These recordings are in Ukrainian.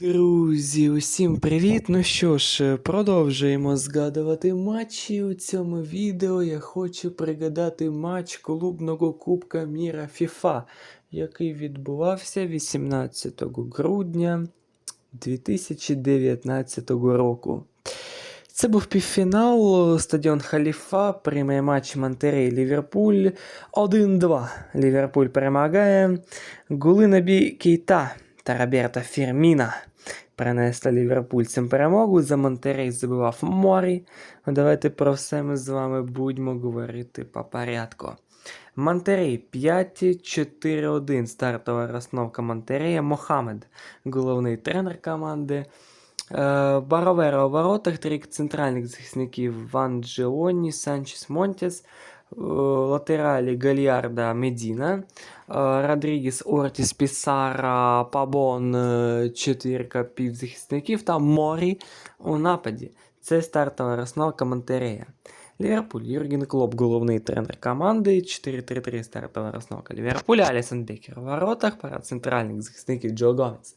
Друзі, усім привіт! Ну що ж, продовжуємо згадувати матчі. У цьому відео я хочу пригадати матч клубного Кубка Міра FIFA, який відбувався 18 грудня 2019 року. Це був півфінал, стадіон Халіфа, приймає матч Монтерей Ліверпуль 1-2. Ліверпуль перемагає. Гули Набі Кейта та Роберта Фірміна принесли ліверпульцям перемогу. За Монтерей забивав Морі. Ну, Давайте про все ми з вами будемо говорити по порядку. Монтерей 5-4-1. Стартова розстановка Монтерея. Мохамед, головний тренер команди. Е, Баровера у воротах, три центральних захисників Ван Джеоні, Санчес Монтес, латералі Гальярда Медіна, е, Родрігес, Ортіс, Пісара, Пабон, е, чотирка півзахисників та Морі у нападі. Це стартова розстановка Монтерея. Ліверпуль, Юрген Клоп, головний тренер команди, 4-3-3 стартова розстановка Ліверпуля, Алісон Бекер у воротах, пара центральних захисників Джо Гомес.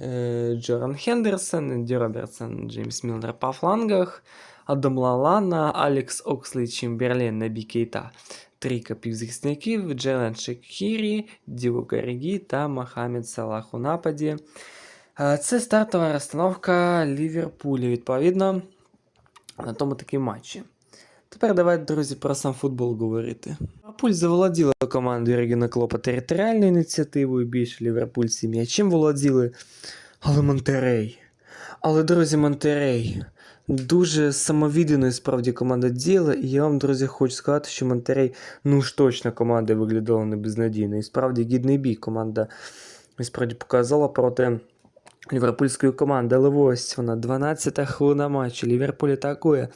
Е, Джоран Хендерсон, Енді Робертсон, Джеймс Мілнер по флангах, Адам Лалана, Алекс Окслі, Чемберлен, Набі Кейта. Трійка півзахисників, Джелен Шекхірі, Діво Карігі та Мохамед Салах у нападі. Це стартова розстановка Ліверпуля, відповідно, на тому такі матчі. Тепер давайте, друзі, про сам футбол говорити. Ліверпуль заволоділа командою Регіна Клопа територіальною ініціативою, більше ліверпульці м'ячем володіли. Але Монтерей. Але, друзі, Монтерей. Дуже самовідданою справді команда діяла, і я вам, друзі, хочу сказати, що Монтерей, ну ж точно команда виглядала не безнадійно. І справді гідний бій команда справді показала проти ліверпульської команди. Але ось вона, 12-та хвилина матчу. Ліверпуль атакує.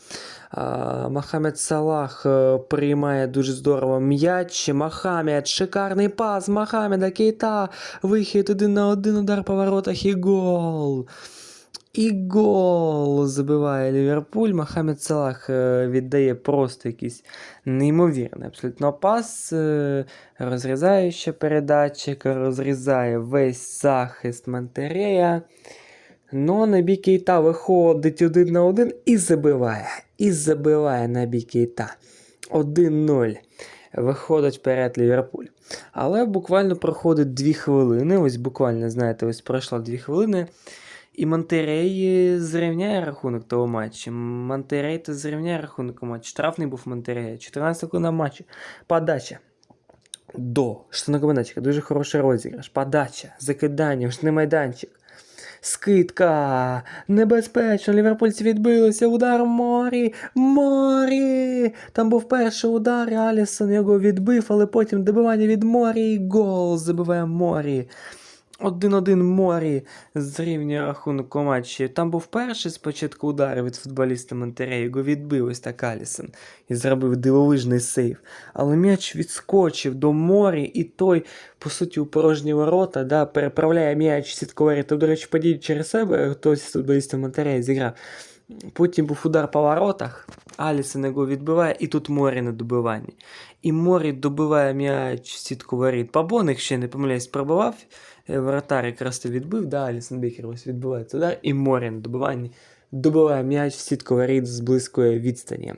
Мохамед Салах е, приймає дуже здорово м'яч. Мохамед, шикарний пас. Мохамеда Кейта. Вихід один на один удар по воротах і гол. І гол забиває Ліверпуль. Мохамед Салах е, віддає просто якийсь неймовірний абсолютно пас. е, Розрізаюча передача, яка розрізає весь захист Монтерея. Ну, Набі Кейта виходить один на один і забиває. І забиває Набі Кейта. 1-0. Виходить вперед Ліверпуль. Але буквально проходить 2 хвилини. Ось буквально, знаєте, ось пройшло 2 хвилини. І Монтерей зрівняє рахунок того матчу. Монтерей то зрівняє рахунок у матчі. Штрафний був Монтерея. 14 хвилина матчу. Подача. До штангоминачка. Дуже хороший розіграш. Подача. Закидання. Штний майданчик. Скидка. Небезпечно. Ліверпульці відбилися. Удар Морі. Морі. Там був перший удар. Алісон його відбив, але потім добивання від Морі. І гол забиває Морі. 1-1 Морі зрівнює рахунок у матчі. Там був перший спочатку удар від футболіста Монтерея, його відбив ось так Алісон і зробив дивовижний сейв. Але м'яч відскочив до Морі, і той, по суті, у порожні ворота, да, переправляє м'яч сітковері. То, до речі, подій через себе хтось з футболістів Монтерея зіграв. Потім був удар по воротах, Алісон його відбиває, і тут Морі на добиванні. І Морі добиває м'яч сітку воріт. Пабон, якщо я не помиляюсь, пробивав. Е, Воротар якраз то відбив, да, Алісон Бекер ось відбивається удар, і Морі на добиває м'яч в сітку воріт з близької відстані.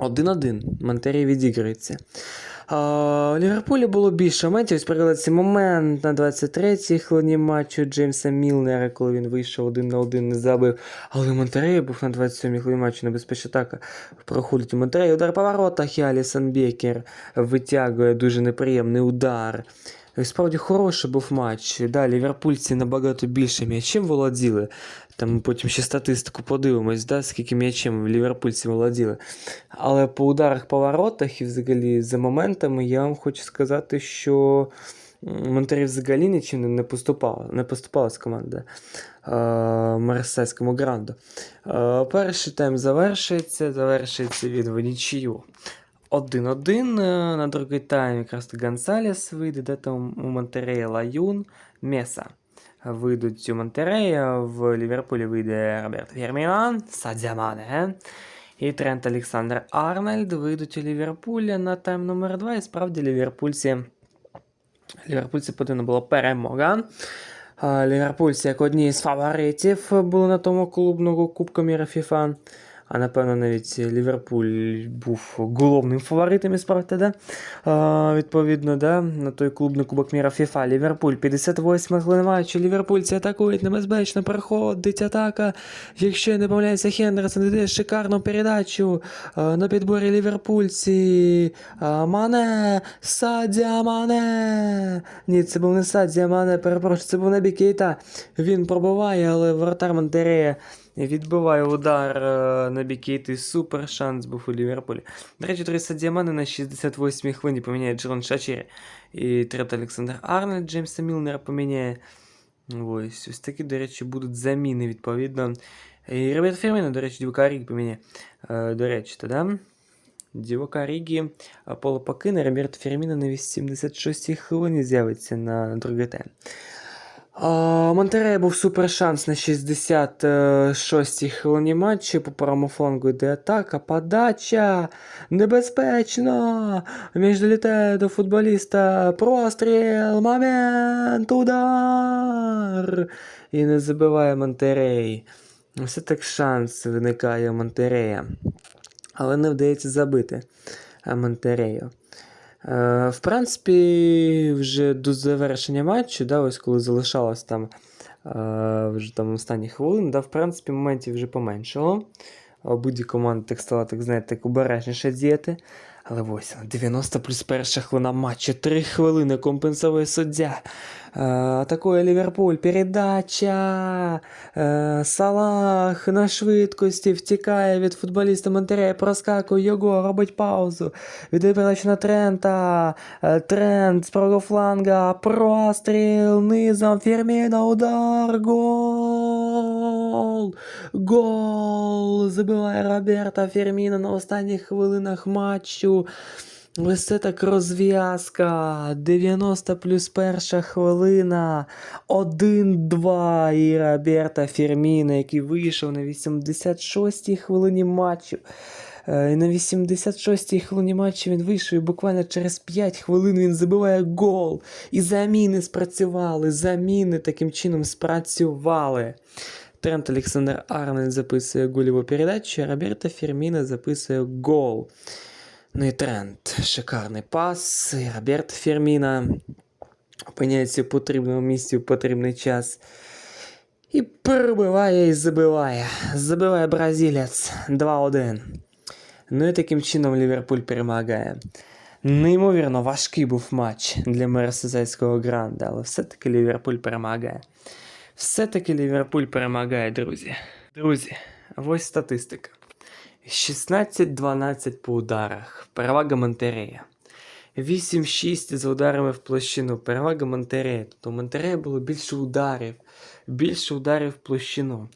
1-1. Монтерій відіграється. У Ліверпулі було більше моментів. Ось приклади цей момент на 23-й хвилині матчу Джеймса Мілнера, коли він вийшов один на один, не забив. Але Монтерей був на 27-й хвилині матчу небезпечна атака. Проходить у Монтерей. Удар по воротах і Алісон Бекер витягує дуже неприємний удар. Справді хороший був матч. Да, ліверпульці набагато більше м'ячем володіли. Там потім ще статистику подивимось, да, скільки м'ячем ліверпульці володіли. Але по ударах по воротах і взагалі за моментами я вам хочу сказати, що Монтерів взагалі нічим не- поступала, не поступалась команда е, Марсельському гранду. Перший тайм завершується, завершується від нічию. 1-1 е, на другий тайм якраз Гонсалес вийде, де там у Монтерея Лаюн, Меса. Вийдуть у Монтерея, в Ліверпулі вийде Роберт Фермінан, Садзямане. І Трент Олександр Арнольд вийдуть у Ліверпуля на тайм номер 2. І справді ліверпульці, ліверпульці потрібна була перемога. Ліверпульці як одні з фаворитів були на тому клубному Кубку Міра FIFA. А напевно навіть Ліверпуль був головним фаворитом із правда, да? а, відповідно, да? на той клубний Кубок Міра FIFA. Ліверпуль 58 хвилин матчу. Ліверпульці атакують небезпечно, проходить атака. Якщо не помиляюся, Хендерсон дає шикарну передачу на підборі Ліверпульці. Мане, Садія Мане. Ні, це був не Садія Мане, перепрошую, це був Небі Кейта. Він пробиває, але воротар Монтерея відбиває удар е, на Кейти. Супер шанс був у Ліверпулі. До речі, три Садія Мане на 68-й хвилині поміняє Джерон Шачері. І Трет Олександр Арнольд Джеймса Мілнера поміняє. Ось, ось такі, до речі, будуть заміни, відповідно. І Роберт Ферміно, до речі, Дівка Ріг поміняє. Е, До речі, то, да? Дівока Рігі Поло покине, Роберт Ферміно на 86-й хвилині з'явиться на другий тайм. Монтерея був супер шанс на 66-й хвилині матчу. По правому флангу йде атака, подача. Небезпечно. Між долітає до футболіста. Простріл. Момент. Удар. І не забиває Монтерей. Все так шанс виникає у Монтерея. Але не вдається забити Монтерею. Е, В принципі, вже до завершення матчу, да, ось коли залишалось там е, вже там останні хвилини, да, в принципі, моментів вже поменшало. Будь команда так стала, так знаєте, так обережніше діяти. Але ось 90 плюс перша хвилина матчу, 3 хвилини компенсує суддя. Е, атакує Ліверпуль, передача. Е, Салах на швидкості втікає від футболіста Монтерея, проскакує його, робить паузу. Віддає передачу на Трента. Е, Трент з правого фланга. Простріл низом. Ферміно, удар. Гол. Гол. Забиває Роберта Ферміно на останніх хвилинах матчу. Ось це так розв'язка. 90 плюс перша хвилина. 1-2 і Роберта Ферміна, який вийшов на 86-й хвилині матчу. Е, І на 86-й хвилині матчу він вийшов і буквально через 5 хвилин він забиває гол. І заміни спрацювали. Заміни таким чином спрацювали. Трент Олександр Арнольд записує гольову передачу, Роберто Ферміна записує гол. Ну і Трент. Шикарний пас. І Роберт Ферміна опиняється в потрібному місці в потрібний час. І пробиває і забиває. Забиває бразилець 2-1. Ну і таким чином Ліверпуль перемагає. Неймовірно важкий був матч для мерсезайського гранда, але все-таки Ліверпуль перемагає. Все-таки Ліверпуль перемагає, друзі. Друзі, ось статистика. 16-12 по ударах. Перевага Монтерея. 8-6 з ударами в площину. Перевага Монтерея. Тобто Монтерея було більше ударів. Більше ударів в площину.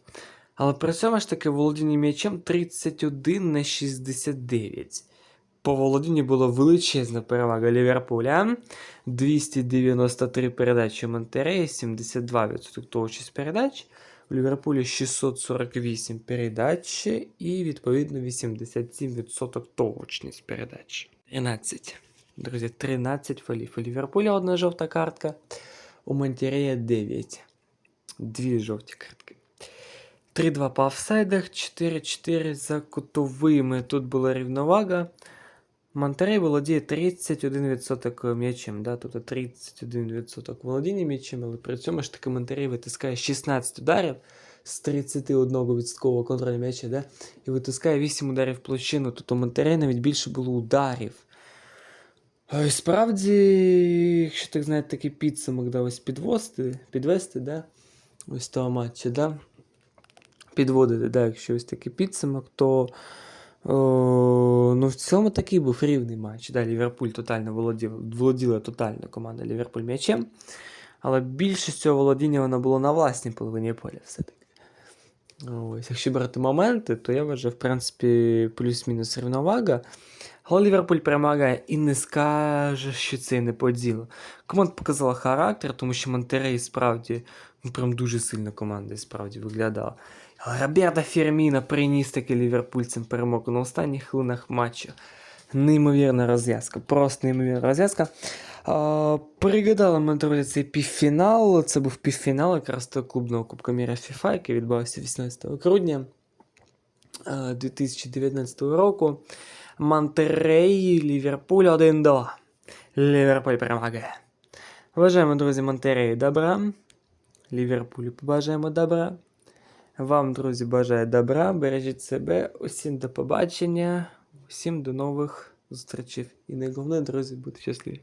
Але при цьому ж таки володіння м'ячем 31 на 69. По володінню була величезна перевага Ліверпуля. 293 передачі Монтерея, 72% точність передач. У Ліверпулі 648 передач і, відповідно, 87% точність передач. 13. Друзі, 13 фолів. У Ліверпуля одна жовта картка. У Монтерея 9. Дві жовті картки. 3-2 по офсайдах, 4-4 за кутовими. Тут була рівновага. Монтерей володіє 31% м'ячем. Да? Тобто 31% володіння м'ячем, але при цьому ж таки Монтерей витискає 16 ударів з 31% контролю м'яча, да? і витискає 8 ударів в площину. Тобто Монтерей навіть більше було ударів. І справді, якщо так знаєте, такий підсумок да, ось підвести, підвести, да? ось того матчу, да? підводити, да, якщо ось такий підсумок, то ну, в цьому такий був рівний матч. Да, Ліверпуль тотально володів, володіла тотально команда Ліверпуль м'ячем. Але більшість цього володіння воно було на власній половині поля все-таки. Ось, якщо брати моменти, то я вважаю, в принципі, плюс-мінус рівновага. Але Ліверпуль перемагає і не скаже, що це не по ділу. Команда показала характер, тому що Монтерей справді ну, прям дуже сильна команда і справді виглядала. Але Роберто Ферміна приніс таки ліверпульцям перемогу на останніх хвилинах матчу. Неймовірна розв'язка, просто неймовірна розв'язка. А, Пригадали ми, цей півфінал. Це був півфінал якраз того клубного Кубка міра FIFA, який відбувався 18 грудня е, 2019 року. Монтерей, Ліверпуль 1-2. Ліверпуль перемагає. Бажаємо, друзі, Монтерею добра. Ліверпулю побажаємо добра. Вам, друзі, бажаю добра. Бережіть себе. Усім до побачення. Усім до нових зустрічей. І найголовніше, друзі, бути щасливі.